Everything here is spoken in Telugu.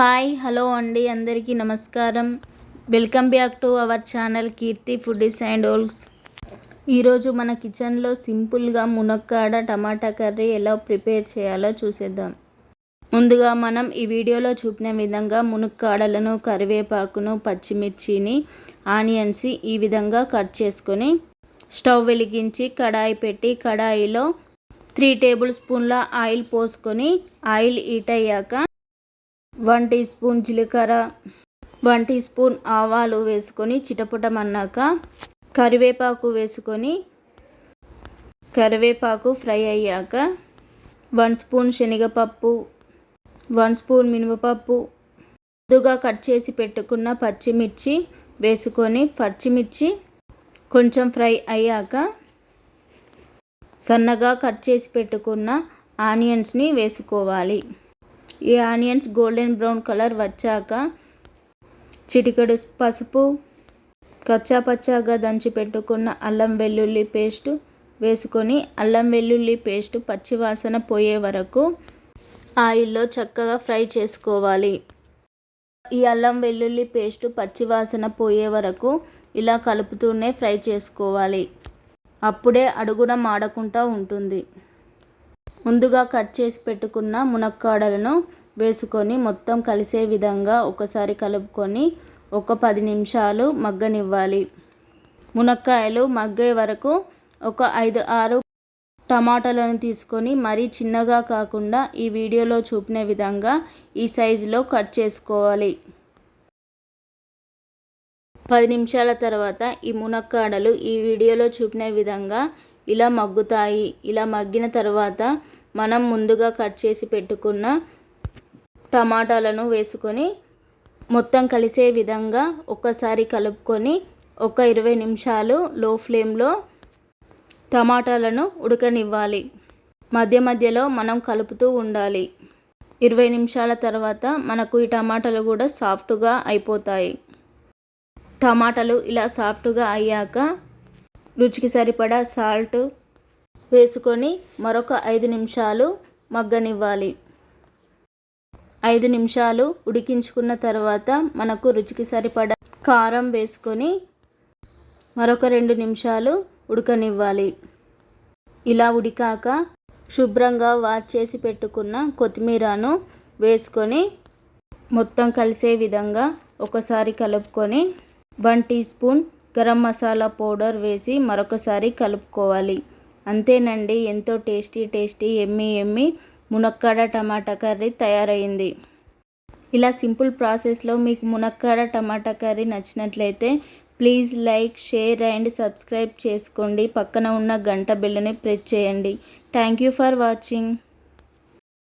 హాయ్ హలో అండి అందరికీ నమస్కారం. Welcome back to our channel Keerthi foodies and vlogs ఈరోజు మన కిచెన్లో సింపుల్గా మునక్కాడ టమాటా కర్రీ ఎలా ప్రిపేర్ చేయాలో చూసేద్దాం. ముందుగా మనం ఈ వీడియోలో చూపిన విధంగా మునక్కాడలను కరివేపాకును పచ్చిమిర్చిని ఆనియన్స్ ఈ విధంగా కట్ చేసుకొని స్టవ్ వెలిగించి కడాయి పెట్టి కడాయిలో త్రీ టేబుల్ స్పూన్ల ఆయిల్ పోసుకొని ఆయిల్ హీట్ అయ్యాక వన్ టీ స్పూన్ జీలకర్ర వన్ టీ స్పూన్ ఆవాలు వేసుకొని చిటపుటమన్నాక కరివేపాకు వేసుకొని కరివేపాకు ఫ్రై అయ్యాక వన్ స్పూన్ శనగపప్పు వన్ స్పూన్ మినపప్పు ముందుగా కట్ చేసి పెట్టుకున్న పచ్చిమిర్చి వేసుకొని పచ్చిమిర్చి కొంచెం ఫ్రై అయ్యాక సన్నగా కట్ చేసి పెట్టుకున్న ఆనియన్స్ని వేసుకోవాలి. ఈ ఆనియన్స్ గోల్డెన్ బ్రౌన్ కలర్ వచ్చాక చిటికెడు పసుపు కచ్చాపచ్చాగా దంచి పెట్టుకున్న అల్లం వెల్లుల్లి పేస్ట్ వేసుకొని అల్లం వెల్లుల్లి పేస్ట్ పచ్చివాసన పోయే వరకు ఆయిల్లో చక్కగా ఫ్రై చేసుకోవాలి. ఈ అల్లం వెల్లుల్లి పేస్ట్ పచ్చివాసన పోయే వరకు ఇలా కలుపుతూనే ఫ్రై చేసుకోవాలి. అప్పుడే అడుగున మాడకుండా ఉంటుంది. ముందుగా కట్ చేసి పెట్టుకున్న మునక్కాడలను వేసుకొని మొత్తం కలిసే విధంగా ఒకసారి కలుపుకొని ఒక పది నిమిషాలు మగ్గనివ్వాలి. మునక్కాయలు మగ్గే వరకు ఒక ఐదు ఆరు టమాటాలను తీసుకొని మరీ చిన్నగా కాకుండా ఈ వీడియోలో చూపిన విధంగా ఈ సైజులో కట్ చేసుకోవాలి. పది నిమిషాల తర్వాత ఈ మునక్కాడలు ఈ వీడియోలో చూపిన విధంగా ఇలా మగ్గుతాయి. ఇలా మగ్గిన తర్వాత మనం ముందుగా కట్ చేసి పెట్టుకున్న టమాటాలను వేసుకొని మొత్తం కలిసే విధంగా ఒక్కసారి కలుపుకొని ఒక ఇరవై నిమిషాలు లో ఫ్లేమ్లో టమాటాలను ఉడకనివ్వాలి. మధ్య మధ్యలో మనం కలుపుతూ ఉండాలి. ఇరవై నిమిషాల తర్వాత మనకు ఈ టమాటాలు కూడా సాఫ్ట్గా అయిపోతాయి. టమాటాలు ఇలా సాఫ్ట్గా అయ్యాక రుచికి సరిపడా సాల్ట్ వేసుకొని మరొక ఐదు నిమిషాలు మగ్గనివ్వాలి. ఐదు నిమిషాలు ఉడికించుకున్న తర్వాత మనకు రుచికి సరిపడా కారం వేసుకొని మరొక రెండు నిమిషాలు ఉడకనివ్వాలి. ఇలా ఉడికాక శుభ్రంగా వాష్ చేసి పెట్టుకున్న కొత్తిమీరను వేసుకొని మొత్తం కలిసే విధంగా ఒకసారి కలుపుకొని one teaspoon garam masala powder వేసి మరొకసారి కలుపుకోవాలి. అంతేనండి ఎంతో టేస్టీ టేస్టీ ఎమ్మి ఎమ్మి మునక్కాడ టమాటా కర్రీ తయారైంది. ఇలా సింపుల్ ప్రాసెస్లో మీకు మునక్కాడ టమాటా కర్రీ నచ్చినట్లయితే please like share and subscribe చేసుకోండి. పక్కన ఉన్న గంట బిల్లుని ప్రెస్ చేయండి. Thank you for watching.